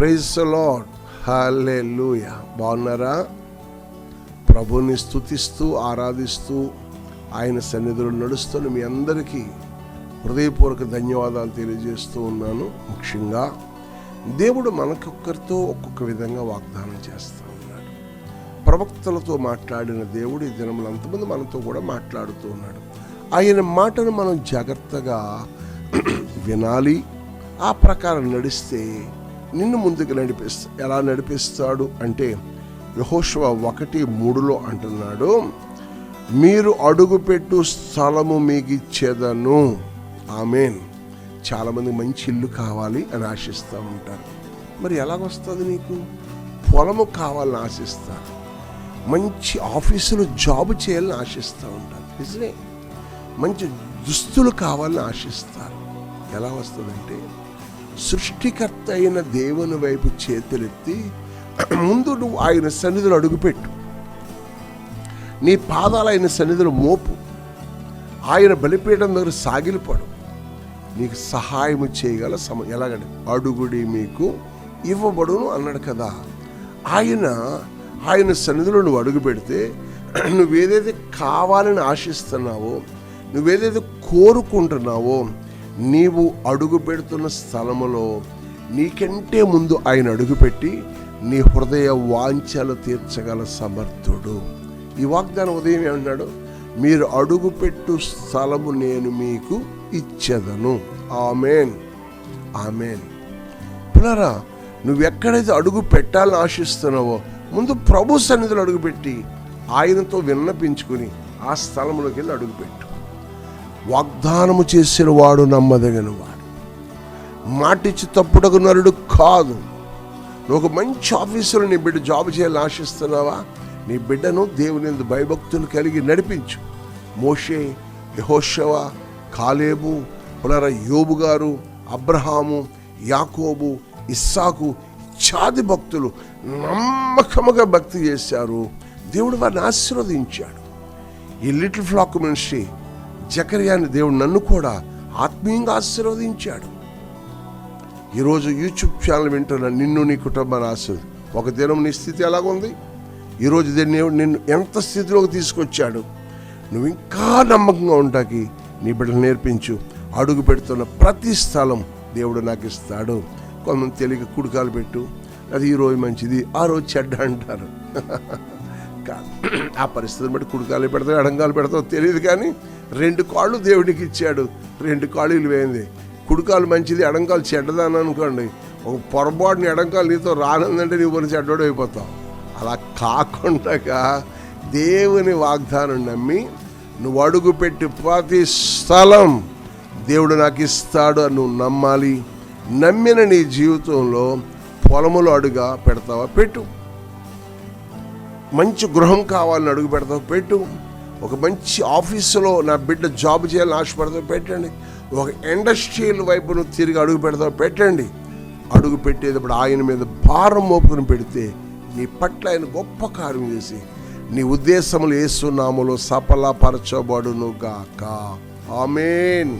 Praise lord హాలే బాగున్నారా? ప్రభుని స్తుతిస్తూ ఆరాధిస్తూ ఆయన సన్నిధిలో నడుస్తున్న మీ అందరికీ హృదయపూర్వక ధన్యవాదాలు తెలియజేస్తూ ఉన్నాను. ముఖ్యంగా దేవుడు మనకొక్కరితో ఒక్కొక్క విధంగా వాగ్దానం చేస్తూ ఉన్నాడు. ప్రవక్తలతో మాట్లాడిన దేవుడు ఈ దినములు అంతమంది మనతో కూడా మాట్లాడుతూ ఉన్నాడు. ఆయన మాటను మనం జాగ్రత్తగా వినాలి. ఆ ప్రకారం నడిస్తే నిన్ను ముందుకు నడిపిస్తా ఎలా నడిపిస్తాడు అంటే యహోశివ ఒకటి మూడులో అంటున్నాడు మీరు అడుగుపెట్టు స్థలము మీకు ఇచ్చేదను ఆమెన్. చాలామంది మంచి ఇల్లు కావాలి అని ఆశిస్తూ ఉంటారు. మరి ఎలాగొస్తుంది నీకు? పొలము కావాలని ఆశిస్తారు. మంచి ఆఫీసులో జాబ్ చేయాలని ఆశిస్తూ ఉంటారు. నిజమే. మంచి దుస్తులు కావాలని ఆశిస్తారు. ఎలా వస్తుందంటే సృష్టికర్త అయిన దేవుని వైపు చేతులెత్తి ముందు నువ్వు ఆయన సన్నిధిలో అడుగుపెట్టు. నీ పాదాలు ఆయన సన్నిధిలో మోపు. ఆయన బలిపీఠం దగ్గర సాగిలిపడు. నీకు సహాయం చేయగల సమ ఎలాగండి అడుగుడి మీకు ఇవ్వబడును అన్నాడు కదా. ఆయన ఆయన సన్నిధిలో నువ్వు అడుగు పెడితే నువ్వేదైతే కావాలని ఆశిస్తున్నావో నువ్వేదైతే కోరుకుంటున్నావో నీవు అడుగు పెడుతున్న స్థలములో నీకంటే ముందు ఆయన అడుగుపెట్టి నీ హృదయ వాంఛలు తీర్చగల సమర్థుడు. ఈ వాగ్దానం ఉదయం ఏమన్నాడు మీరు అడుగుపెట్టు స్థలము నేను మీకు ఇచ్చేదను. ఆమెన్. ఆమెన్. పునరా నువ్వెక్కడైతే అడుగు పెట్టాలని ఆశిస్తున్నావో ముందు ప్రభు సన్నిధిలో అడుగుపెట్టి ఆయనతో విన్నపించుకుని ఆ స్థలంలోకి వెళ్ళి అడుగుపెట్టు వాగ్దానము చేసిన వాడు నమ్మదగిన వాడు. మాటిచ్చి తప్పుడకు నరుడు కాదు. నువ్వు ఒక మంచి ఆఫీసర్ నీ బిడ్డ జాబ్ చేయాలని ఆశిస్తున్నావా? నీ బిడ్డను దేవుని భయభక్తులు కలిగి నడిపించు. మోషే యహోషవ కాలేబు పునర యోబు గారు అబ్రహాము యాకోబు ఇస్సాకు చాది భక్తులు నమ్మకముగా భక్తి చేశారు. దేవుడు వారిని ఆశీర్వదించాడు. ఈ లిటిల్ ఫ్లాక్ మినిస్ట్రీ జకర్యాని దేవుడు నన్ను కూడా ఆత్మీయంగా ఆశీర్వదించాడు. ఈరోజు యూట్యూబ్ ఛానల్ వింటున్న నిన్ను నీ కుటుంబాన్ని ఆశీర్వది ఒక దినం నీ స్థితి ఎలాగుంది? ఈరోజు దేవుడు నిన్ను ఎంత స్థితిలోకి తీసుకొచ్చాడు? నువ్వు ఇంకా నమ్మకంగా ఉంటాకి నీ బిడ్డలు నేర్పించు. అడుగు పెడుతున్న ప్రతి స్థలం దేవుడు నాకు ఇస్తాడు. కొంతమంది తెలియక కుడికాలు పెట్టు. అది ఈరోజు మంచిది ఆ రోజు చెడ్డ అంటారు. కాదు. ఆ పరిస్థితిని బట్టి కుడికాలు పెడతావు ఎడంకాలు పెడతావు తెలియదు కానీ రెండు కాళ్ళు దేవుడికి ఇచ్చాడు. రెండు కాళ్ళు విలువైంది కుడికాలు మంచిది ఎడంకాలు చెడ్డదని అనుకోండి. ఒక పొరపాటుని ఎడంకాలు నీతో రానుందంటే నీ కొన్ని చెడ్డోడు అయిపోతావు. అలా కాకుండా దేవుని వాగ్దానం నమ్మి నువ్వు అడుగు పెట్టి ప్రతి స్థలం దేవుడు నాకు ఇస్తాడు అని నువ్వు నమ్మాలి. నమ్మిన నీ జీవితంలో పొలములో అడుగా పెడతావా? పెట్టు. మంచి గృహం కావాలని అడుగు పెడతావు పెట్టు. ఒక మంచి ఆఫీసులో నా బిడ్డ జాబ్ చేయాలని ఆశపడతావు పెట్టండి. ఒక ఇండస్ట్రియల్ వైపు నువ్వు తిరిగి అడుగు పెడతావు పెట్టండి. అడుగు పెట్టేటప్పుడు ఆయన మీద భారం మోపుకుని పెడితే నీ పట్ల ఆయన గొప్ప కార్యం చేసి నీ ఉద్దేశములు ఏసునామలో సఫలపరచబడును గాక ఆమెన్.